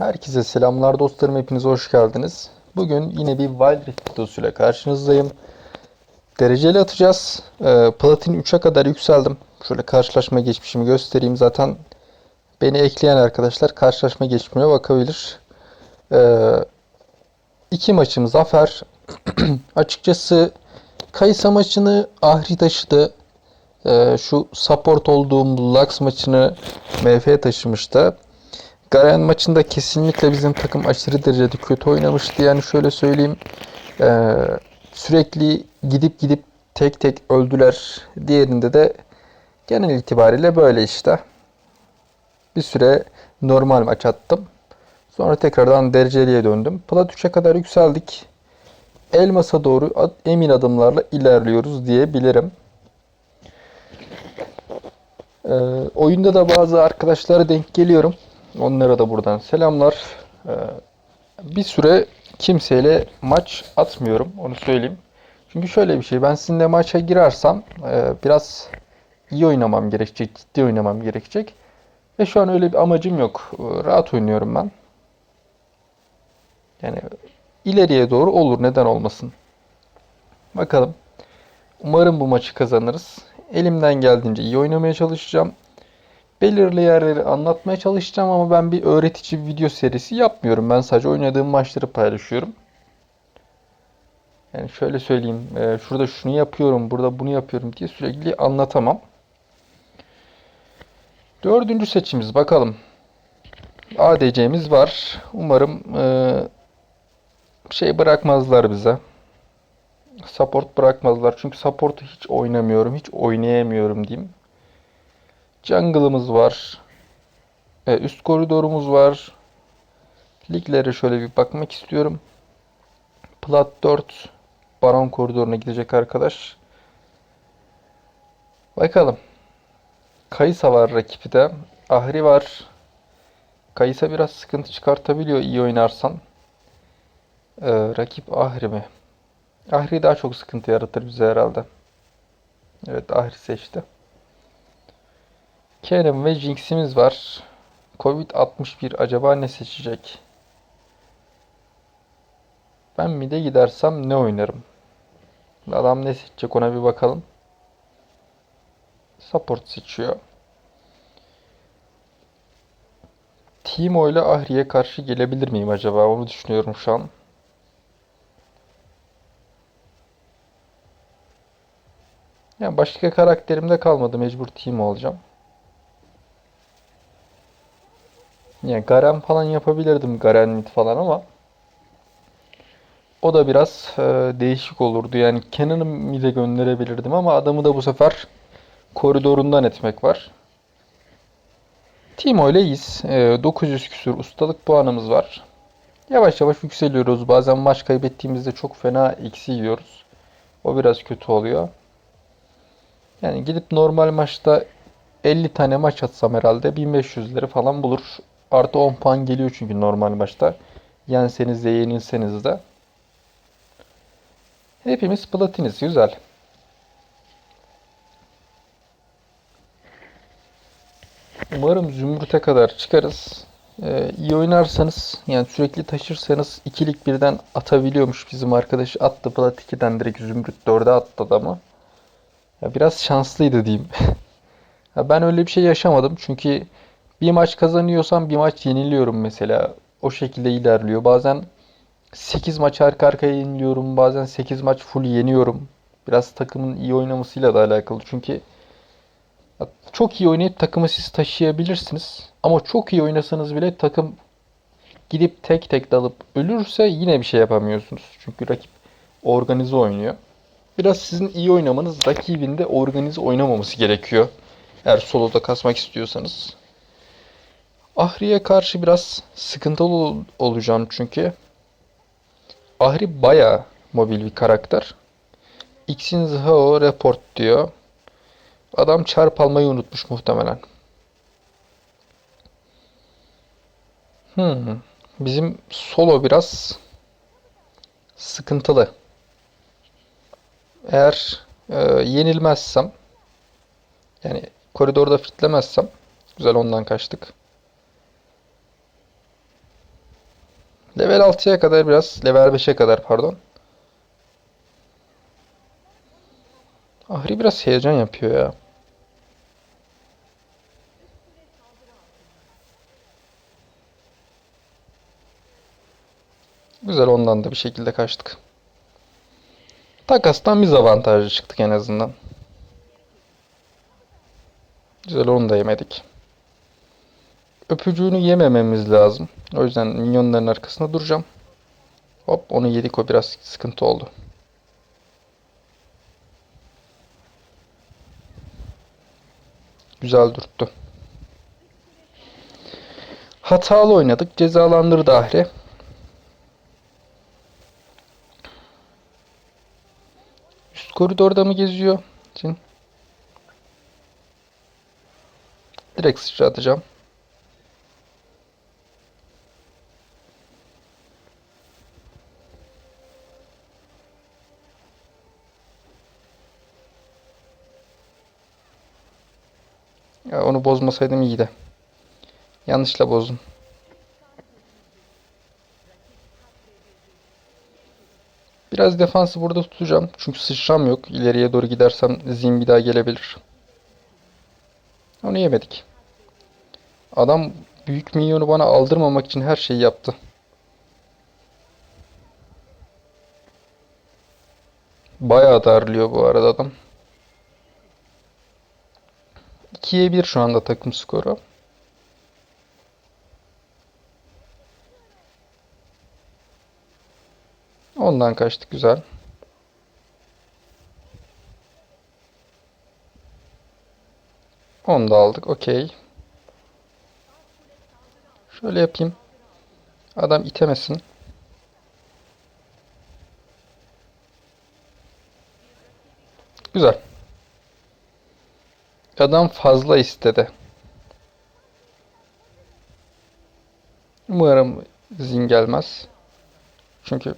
Herkese selamlar dostlarım. Hepiniz hoş geldiniz. Bugün yine bir Wild Rift videosuyla karşınızdayım. Dereceli atacağız. Ee, Platin 3'e kadar yükseldim. Şöyle karşılaşma geçmişimi göstereyim. Zaten beni ekleyen arkadaşlar karşılaşma geçmişime bakabilir. Ee, iki maçım zafer. Açıkçası Kayısa maçını Ahri taşıdı. Ee, şu support olduğum Lux maçını MF taşımıştı. Garen maçında kesinlikle bizim takım aşırı derecede kötü oynamıştı. Yani şöyle söyleyeyim. Ee, sürekli gidip gidip tek tek öldüler. Diğerinde de genel itibariyle böyle işte. Bir süre normal maç attım. Sonra tekrardan dereceliye döndüm. Plat 3'e kadar yükseldik. Elmas'a doğru emin adımlarla ilerliyoruz diyebilirim. Ee, oyunda da bazı arkadaşlara denk geliyorum. Onlara da buradan selamlar. Ee, bir süre kimseyle maç atmıyorum. Onu söyleyeyim. Çünkü şöyle bir şey. Ben sizinle maça girersem e, biraz iyi oynamam gerekecek. Ciddi oynamam gerekecek. Ve şu an öyle bir amacım yok. Ee, Rahat oynuyorum ben. Yani ileriye doğru olur. Neden olmasın? Bakalım. Umarım bu maçı kazanırız. Elimden geldiğince iyi oynamaya çalışacağım. Belirli yerleri anlatmaya çalışacağım ama ben bir öğretici video serisi yapmıyorum. Ben sadece oynadığım maçları paylaşıyorum. Yani şöyle söyleyeyim. e, Şurada şunu yapıyorum, burada bunu yapıyorum diye sürekli anlatamam. Dördüncü seçimiz bakalım. ADC'miz var. Umarım e, şey bırakmazlar bize. Support bırakmazlar. Çünkü support'u hiç oynamıyorum. Hiç oynayamıyorum diyeyim. Jungle'ımız var. E, üst koridorumuz var. Liglere şöyle bir bakmak istiyorum. Plat 4 Baron koridoruna gidecek arkadaş. Bakalım. Kayısa var rakipte. Ahri var. Kayısa biraz sıkıntı çıkartabiliyor iyi oynarsan. Ee, rakip Ahri mi? Ahri daha çok sıkıntı yaratır bize herhalde. Evet Ahri seçti. Kerem ve Jinx'imiz var. Covid-61 acaba ne seçecek? Ben mi de gidersem ne oynarım? Adam ne seçecek ona bir bakalım. Support seçiyor. Timo ile Ahri'ye karşı gelebilir miyim acaba? Onu düşünüyorum şu an. Yani başka karakterimde kalmadı. Mecbur Timo olacağım. Yani Garen falan yapabilirdim. Garen mid falan ama o da biraz e, değişik olurdu. Yani Kenan'ı mid'e gönderebilirdim ama adamı da bu sefer koridorundan etmek var. Timo ile. E, 900 küsür ustalık puanımız var. Yavaş yavaş yükseliyoruz. Bazen maç kaybettiğimizde çok fena eksi yiyoruz. O biraz kötü oluyor. Yani gidip normal maçta 50 tane maç atsam herhalde 1500'leri falan bulur. Artı 10 puan geliyor çünkü normal maçta. Yenseniz de yenilseniz de. Hepimiz platiniz. Güzel. Umarım Zümrüt'e kadar çıkarız. Ee, iyi oynarsanız yani sürekli taşırsanız ikilik birden atabiliyormuş bizim arkadaş. Attı Plat 2'den direkt Zümrüt 4'e attı adamı. Ya biraz şanslıydı diyeyim. Ya ben öyle bir şey yaşamadım çünkü bir maç kazanıyorsam bir maç yeniliyorum mesela. O şekilde ilerliyor. Bazen 8 maç arka arkaya yeniliyorum. Bazen 8 maç full yeniyorum. Biraz takımın iyi oynamasıyla da alakalı. Çünkü çok iyi oynayıp takımı siz taşıyabilirsiniz. Ama çok iyi oynasanız bile takım gidip tek tek dalıp ölürse yine bir şey yapamıyorsunuz. Çünkü rakip organize oynuyor. Biraz sizin iyi oynamanız rakibin de organize oynamaması gerekiyor. Eğer soloda kasmak istiyorsanız. Ahri'ye karşı biraz sıkıntılı ol- olacağım çünkü. Ahri baya mobil bir karakter. X'in Zhao report diyor. Adam çarp almayı unutmuş muhtemelen. Hmm. Bizim solo biraz sıkıntılı. Eğer e, yenilmezsem yani koridorda fitlemezsem güzel ondan kaçtık. Level 6'ya kadar biraz, level 5'e kadar pardon. Ahri biraz heyecan yapıyor ya. Güzel ondan da bir şekilde kaçtık. Takastan biz avantajlı çıktık en azından. Güzel onu da yemedik. Öpücüğünü yemememiz lazım. O yüzden minyonların arkasında duracağım. Hop onu yedik o biraz sıkıntı oldu. Güzel durttu. Hatalı oynadık. Cezalandırdı Ahri. Üst koridorda mı geziyor? Için. Direkt sıçratacağım. Ya onu bozmasaydım iyiydi. Yanlışla bozdum. Biraz defansı burada tutacağım. Çünkü sıçram yok. İleriye doğru gidersem Zin bir daha gelebilir. Onu yemedik. Adam büyük minyonu bana aldırmamak için her şeyi yaptı. Bayağı darlıyor bu arada adam. 2'ye 1 şu anda takım skoru. Ondan kaçtık güzel. Onu da aldık. Okey. Şöyle yapayım. Adam itemesin. Güzel. Adam fazla istedi. Umarım zin gelmez. Çünkü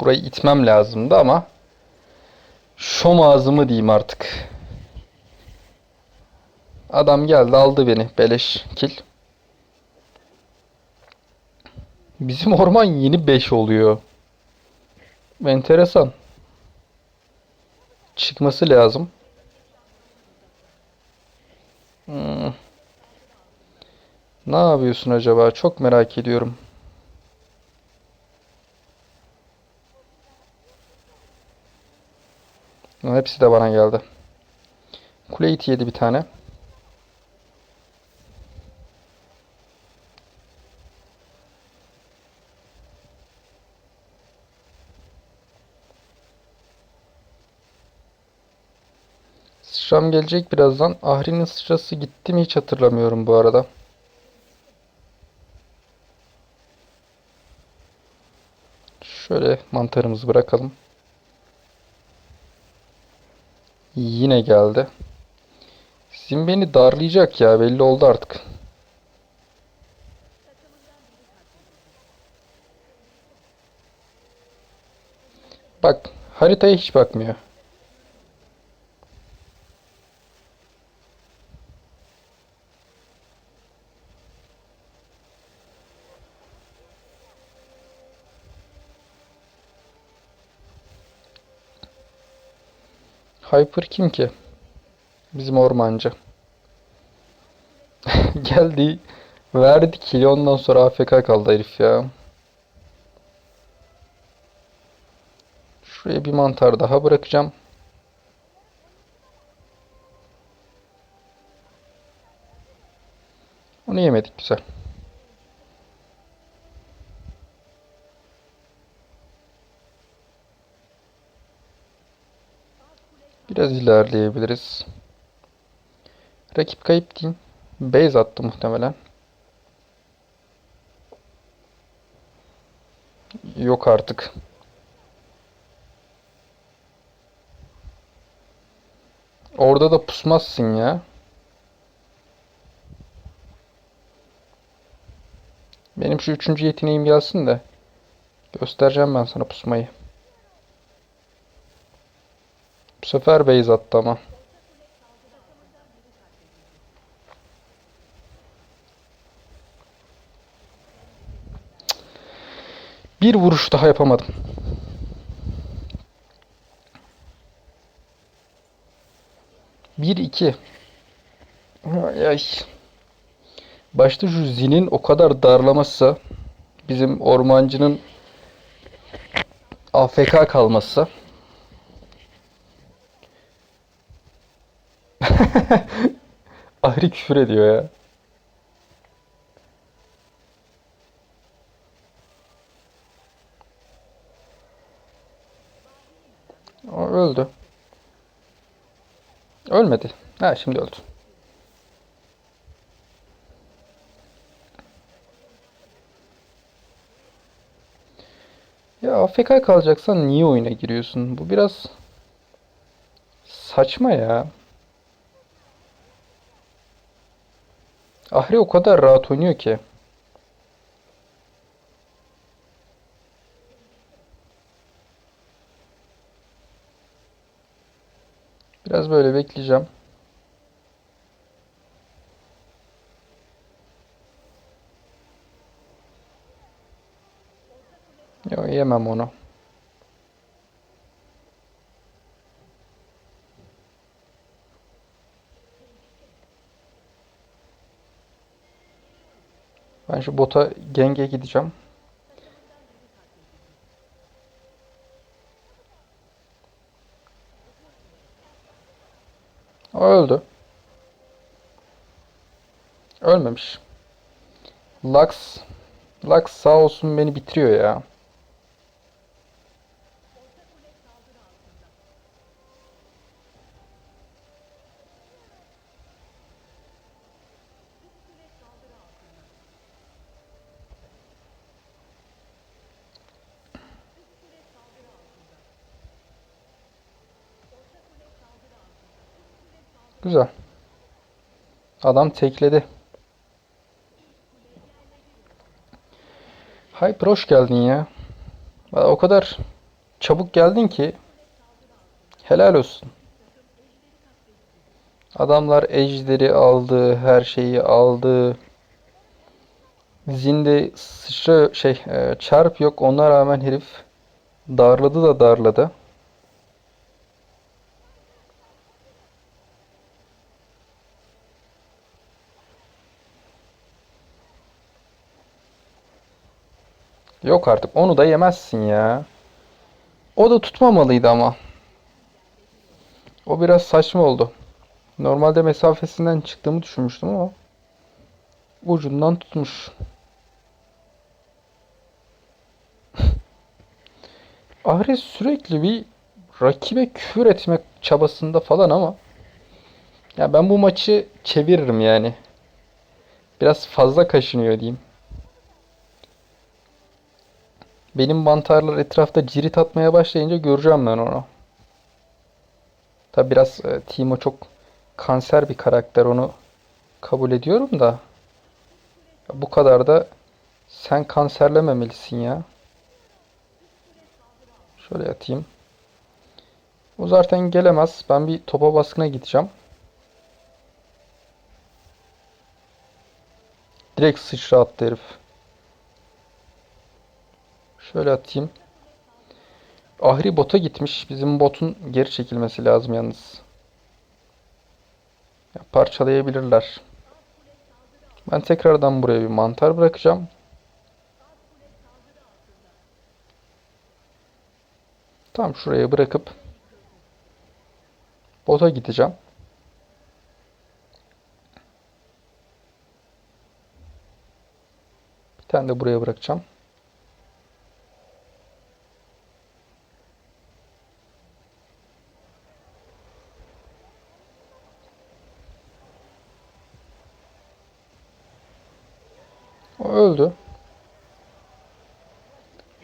burayı itmem lazımdı ama şom ağzımı diyeyim artık. Adam geldi aldı beni. Beleş kill. Bizim orman yeni 5 oluyor. Enteresan. Çıkması lazım. Hmm. Ne yapıyorsun acaba? Çok merak ediyorum. Hepsi de bana geldi. Kule yedi bir tane. Sıçram gelecek birazdan. Ahri'nin sıçrası gitti mi hiç hatırlamıyorum bu arada. Şöyle mantarımızı bırakalım. Yine geldi. Sizin beni darlayacak ya belli oldu artık. Bak haritaya hiç bakmıyor. Hyper kim ki? Bizim ormancı. Geldi. Verdi kili ondan sonra AFK kaldı herif ya. Şuraya bir mantar daha bırakacağım. Onu yemedik güzel. Biraz ilerleyebiliriz. Rakip kayıp değil. Base attı muhtemelen. Yok artık. Orada da pusmazsın ya. Benim şu üçüncü yeteneğim gelsin de. Göstereceğim ben sana pusmayı. Bu sefer base attı ama. Bir vuruş daha yapamadım. Bir iki. Ay, ay. Başta şu zilin o kadar darlaması, bizim ormancının AFK kalması. Ahri küfür ediyor ya. O öldü. Ölmedi. Ha şimdi öldü. Ya AFK kalacaksan niye oyuna giriyorsun? Bu biraz saçma ya. Ahri o kadar rahat oynuyor ki. Biraz böyle bekleyeceğim. Yok yemem onu. Ben şu bota genge gideceğim. O öldü. Ölmemiş. Lux. Lux sağ olsun beni bitiriyor ya. Güzel. Adam tekledi. Hyper hoş geldin ya. O kadar çabuk geldin ki helal olsun. Adamlar ejderi aldı, her şeyi aldı. Zinde sıçra şey e, çarp yok ona rağmen herif darladı da darladı. Yok artık onu da yemezsin ya. O da tutmamalıydı ama. O biraz saçma oldu. Normalde mesafesinden çıktığımı düşünmüştüm ama ucundan tutmuş. Ares sürekli bir rakibe küfür etmek çabasında falan ama ya ben bu maçı çeviririm yani. Biraz fazla kaşınıyor diyeyim. Benim mantarlar etrafta cirit atmaya başlayınca göreceğim ben onu. Tabi biraz e, Timo çok kanser bir karakter onu kabul ediyorum da bu kadar da sen kanserlememelisin ya. Şöyle yatayım. O zaten gelemez. Ben bir topa baskına gideceğim. Direkt sıçra attı herif. Şöyle atayım. Ahri bota gitmiş. Bizim botun geri çekilmesi lazım yalnız. Ya, parçalayabilirler. Ben tekrardan buraya bir mantar bırakacağım. Tam şuraya bırakıp bota gideceğim. Bir tane de buraya bırakacağım. O öldü.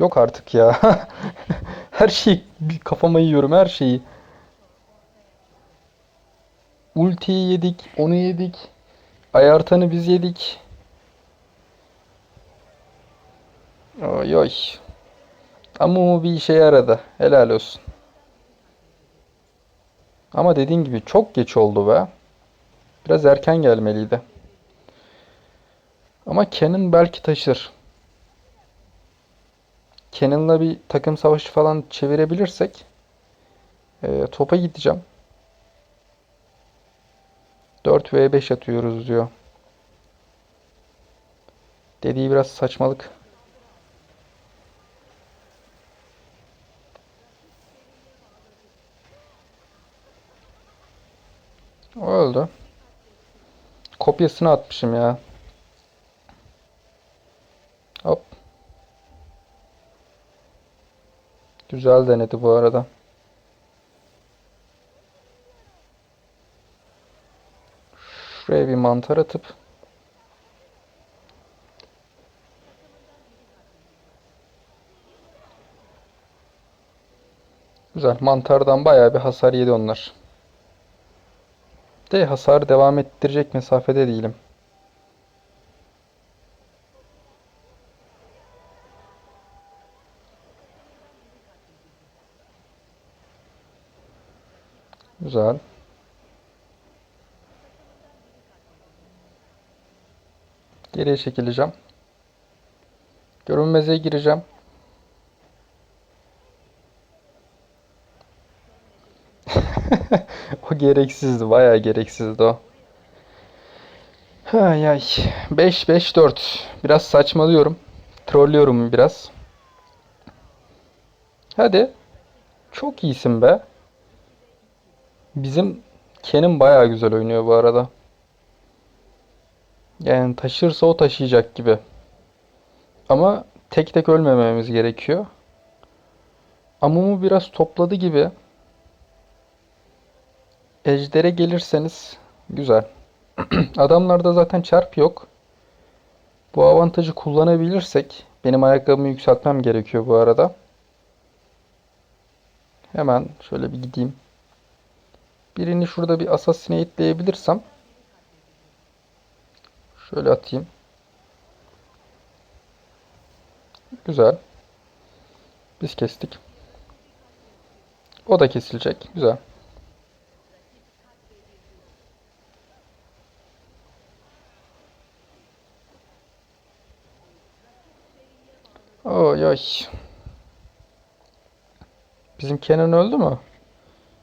Yok artık ya. Her şeyi kafama yiyorum her şeyi. Ultiyi yedik, onu yedik. Ayartanı biz yedik. Oy oy. Ama o bir işe yaradı. Helal olsun. Ama dediğin gibi çok geç oldu be. Biraz erken gelmeliydi. Ama Kenan belki taşır. Cannon'la bir takım savaşı falan çevirebilirsek e, topa gideceğim. 4 v 5 atıyoruz diyor. Dediği biraz saçmalık. O öldü. Kopyasını atmışım ya. Hop. Güzel denedi bu arada. Şuraya bir mantar atıp Güzel. Mantardan bayağı bir hasar yedi onlar. De hasar devam ettirecek mesafede değilim. Güzel. Geriye çekileceğim. Görünmezeye gireceğim. O gereksizdi. Bayağı gereksizdi o. Ay ay. 5 5 4. Biraz saçmalıyorum. Trollüyorum biraz. Hadi. Çok iyisin be. Bizim Ken'in bayağı güzel oynuyor bu arada. Yani taşırsa o taşıyacak gibi. Ama tek tek ölmememiz gerekiyor. Amumu biraz topladı gibi. Ejder'e gelirseniz güzel. Adamlarda zaten çarp yok. Bu avantajı kullanabilirsek benim ayakkabımı yükseltmem gerekiyor bu arada. Hemen şöyle bir gideyim. Birini şurada bir asasine itleyebilirsem şöyle atayım. Güzel. Biz kestik. O da kesilecek. Güzel. Oy oy. Bizim Kenan öldü mü?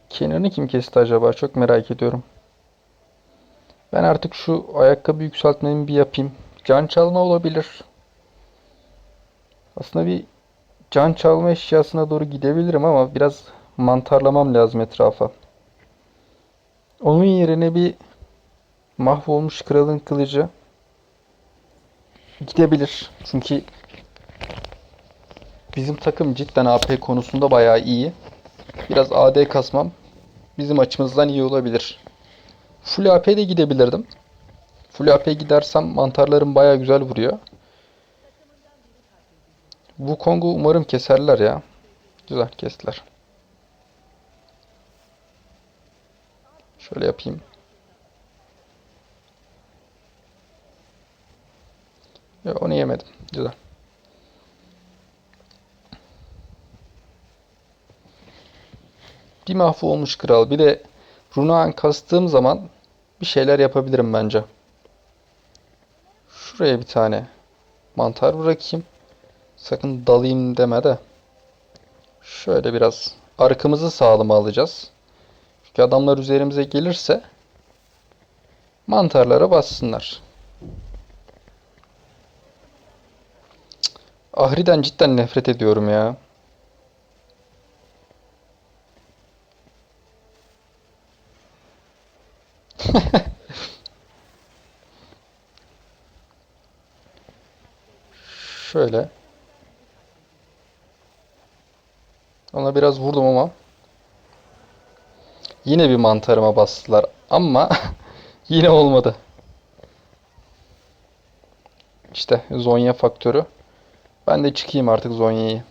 Kenan'ı kim kesti acaba? Çok merak ediyorum. Ben artık şu ayakkabı yükseltmemi bir yapayım. Can çalma olabilir. Aslında bir can çalma eşyasına doğru gidebilirim ama biraz mantarlamam lazım etrafa. Onun yerine bir mahvolmuş kralın kılıcı gidebilir. Çünkü Bizim takım cidden AP konusunda bayağı iyi. Biraz AD kasmam bizim açımızdan iyi olabilir. Full AP de gidebilirdim. Full AP gidersem mantarlarım bayağı güzel vuruyor. Wukong'u umarım keserler ya. Güzel kestiler. Şöyle yapayım. Yok onu yemedim. Güzel. Bir mahvolmuş kral. Bir de Runaan kastığım zaman bir şeyler yapabilirim bence. Şuraya bir tane mantar bırakayım. Sakın dalayım deme de. Şöyle biraz arkamızı sağlama alacağız. Çünkü adamlar üzerimize gelirse mantarlara bassınlar. Ahri'den cidden nefret ediyorum ya. Şöyle. Ona biraz vurdum ama. Yine bir mantarıma bastılar. Ama yine olmadı. İşte Zonya faktörü. Ben de çıkayım artık Zonya'yı.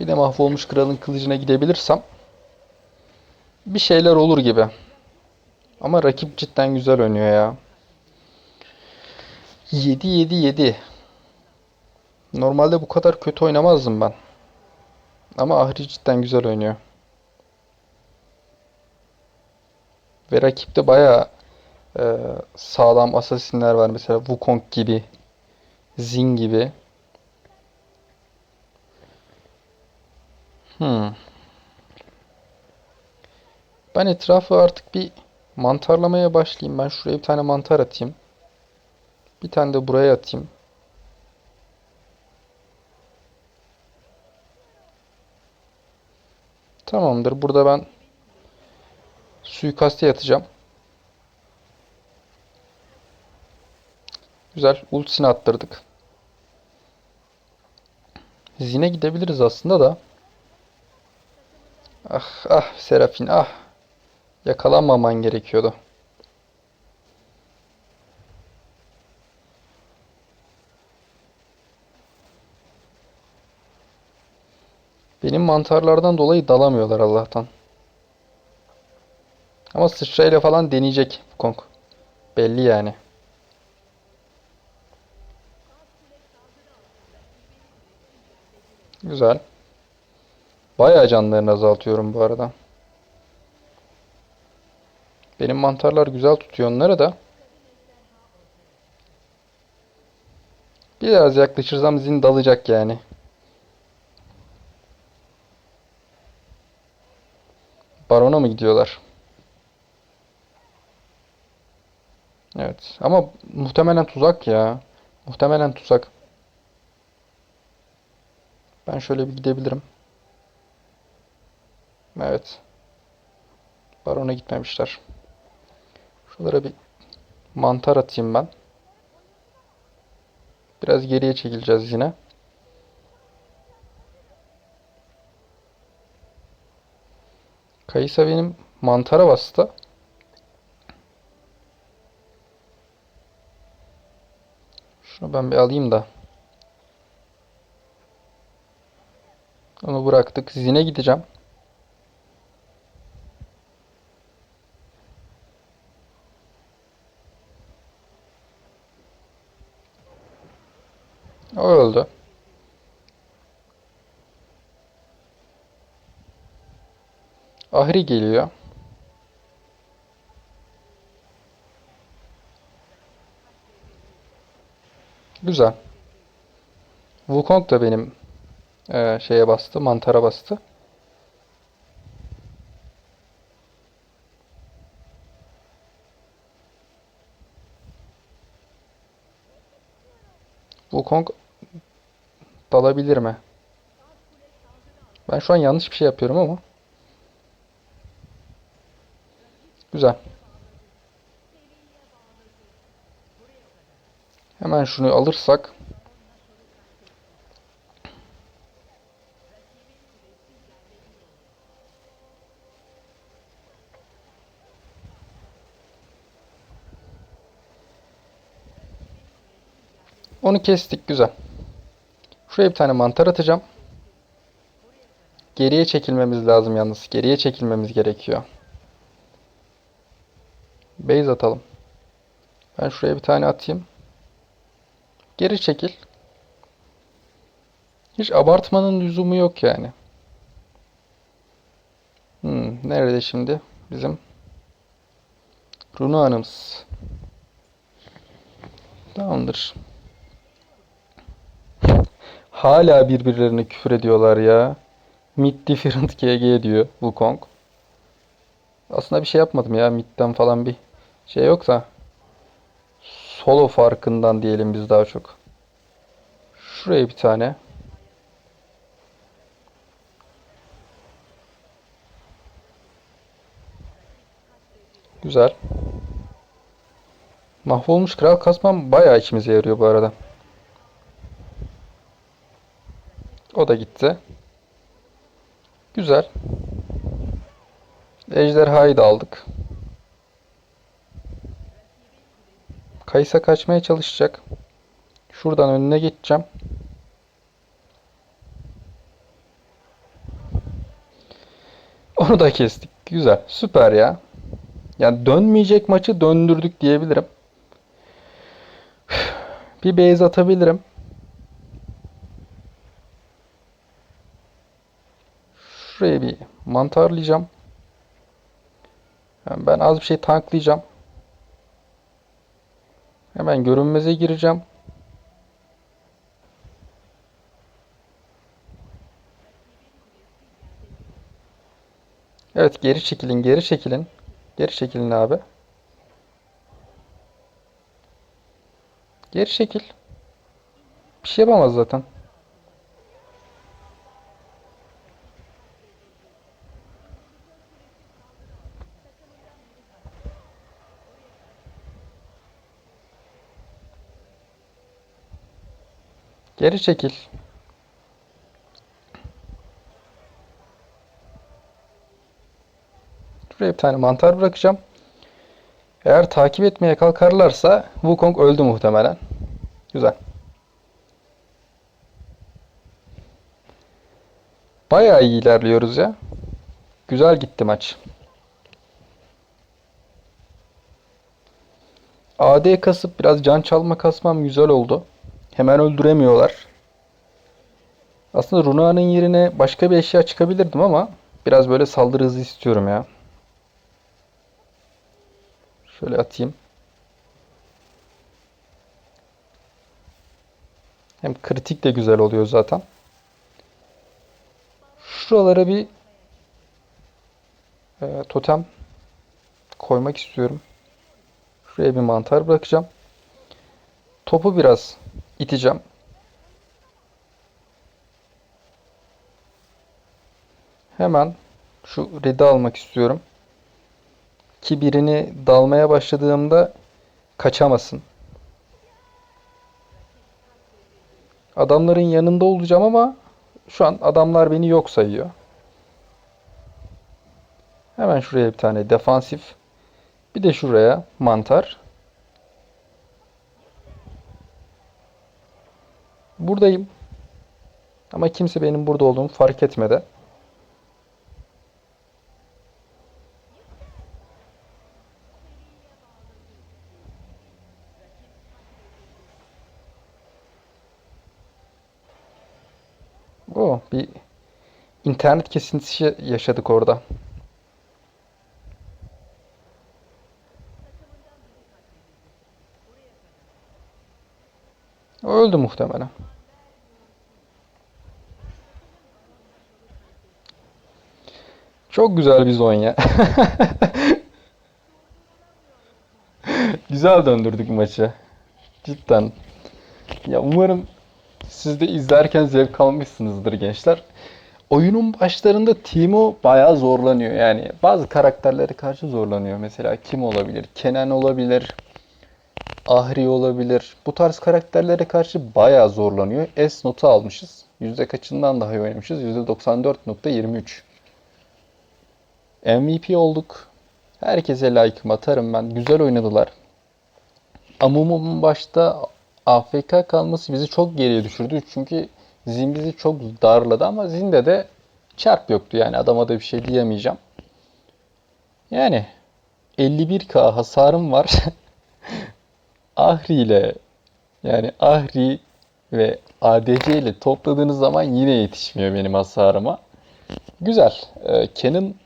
Bir de mahvolmuş kralın kılıcına gidebilirsem bir şeyler olur gibi. Ama rakip cidden güzel oynuyor ya. 7 7 7. Normalde bu kadar kötü oynamazdım ben. Ama Ahri cidden güzel oynuyor. Ve rakip de bayağı Ee, sağlam asasinler var mesela Wukong gibi, Zin gibi. Hmm. Ben etrafı artık bir mantarlamaya başlayayım. Ben şuraya bir tane mantar atayım. Bir tane de buraya atayım. Tamamdır. Burada ben suikaste yatacağım. Güzel. Ultisini attırdık. Zine gidebiliriz aslında da. Ah ah Serafin ah. Yakalanmaman gerekiyordu. Benim mantarlardan dolayı dalamıyorlar Allah'tan. Ama sıçrayla falan deneyecek Kong. Belli yani. Güzel. Bayağı canlarını azaltıyorum bu arada. Benim mantarlar güzel tutuyor onları da. Biraz yaklaşırsam zin dalacak yani. Barona mı gidiyorlar? Evet. Ama muhtemelen tuzak ya. Muhtemelen tuzak. Ben şöyle bir gidebilirim. Evet. Barona gitmemişler. Şuralara bir mantar atayım ben. Biraz geriye çekileceğiz yine. Kayısa benim mantara bastı. Şunu ben bir alayım da. Onu bıraktık. Zine gideceğim. O öldü. Ahri geliyor. Güzel. Wukong da benim e, şeye bastı, mantara bastı. Wukong dalabilir mi? Ben şu an yanlış bir şey yapıyorum ama. Güzel. Hemen şunu alırsak Onu kestik güzel. Şuraya bir tane mantar atacağım. Geriye çekilmemiz lazım yalnız. Geriye çekilmemiz gerekiyor. Base atalım. Ben şuraya bir tane atayım. Geri çekil. Hiç abartmanın lüzumu yok yani. Hmm, nerede şimdi bizim Runu Hanımız? Tamamdır. Hala birbirlerine küfür ediyorlar ya. Mid different GG diyor Wukong. Aslında bir şey yapmadım ya. Mid'den falan bir şey yoksa. Solo farkından diyelim biz daha çok. Şuraya bir tane. Güzel. Mahvolmuş kral kasmam bayağı işimize yarıyor bu arada. O da gitti. Güzel. Ejderhayı da aldık. Kaysa kaçmaya çalışacak. Şuradan önüne geçeceğim. Onu da kestik. Güzel. Süper ya. Yani dönmeyecek maçı döndürdük diyebilirim. Bir base atabilirim. Şuraya bir mantarlayacağım. Yani ben az bir şey tanklayacağım. Hemen görünmeze gireceğim. Evet geri çekilin geri çekilin. Geri çekilin abi. Geri çekil. Bir şey yapamaz zaten. Geri çekil. Şuraya bir tane mantar bırakacağım. Eğer takip etmeye kalkarlarsa Wukong öldü muhtemelen. Güzel. Bayağı iyi ilerliyoruz ya. Güzel gitti maç. AD kasıp biraz can çalma kasmam güzel oldu. Hemen öldüremiyorlar. Aslında Runa'nın yerine başka bir eşya çıkabilirdim ama biraz böyle saldırı hızı istiyorum ya. Şöyle atayım. Hem kritik de güzel oluyor zaten. Şuralara bir e, totem koymak istiyorum. Şuraya bir mantar bırakacağım. Topu biraz iteceğim. Hemen şu red'i almak istiyorum. Ki birini dalmaya başladığımda kaçamasın. Adamların yanında olacağım ama şu an adamlar beni yok sayıyor. Hemen şuraya bir tane defansif. Bir de şuraya mantar. Buradayım. Ama kimse benim burada olduğumu fark etmedi. O bir internet kesintisi yaşadık orada. Öldü muhtemelen. Çok güzel bir Zonya. Güzel döndürdük maçı. Cidden. Ya umarım siz de izlerken zevk almışsınızdır gençler. Oyunun başlarında Timo bayağı zorlanıyor. Yani bazı karakterlere karşı zorlanıyor. Mesela kim olabilir? Kenan olabilir. Ahri olabilir. Bu tarz karakterlere karşı bayağı zorlanıyor. S notu almışız. Yüzde kaçından daha iyi oynamışız? %94.23. MVP olduk. Herkese like'ımı atarım ben. Güzel oynadılar. Amumu'nun başta AFK kalması bizi çok geriye düşürdü. Çünkü Zin bizi çok darladı ama Zin'de de çarp yoktu yani adama da bir şey diyemeyeceğim. Yani 51k hasarım var. Ahri ile yani Ahri ve ADC ile topladığınız zaman yine yetişmiyor benim hasarıma. Güzel. Ee, Ken'in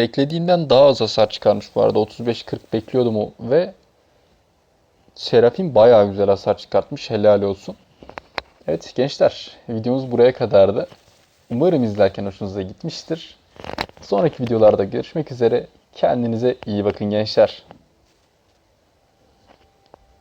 beklediğimden daha az hasar çıkarmış bu arada. 35-40 bekliyordum o ve Serafin bayağı güzel hasar çıkartmış. Helal olsun. Evet gençler videomuz buraya kadardı. Umarım izlerken hoşunuza gitmiştir. Sonraki videolarda görüşmek üzere. Kendinize iyi bakın gençler.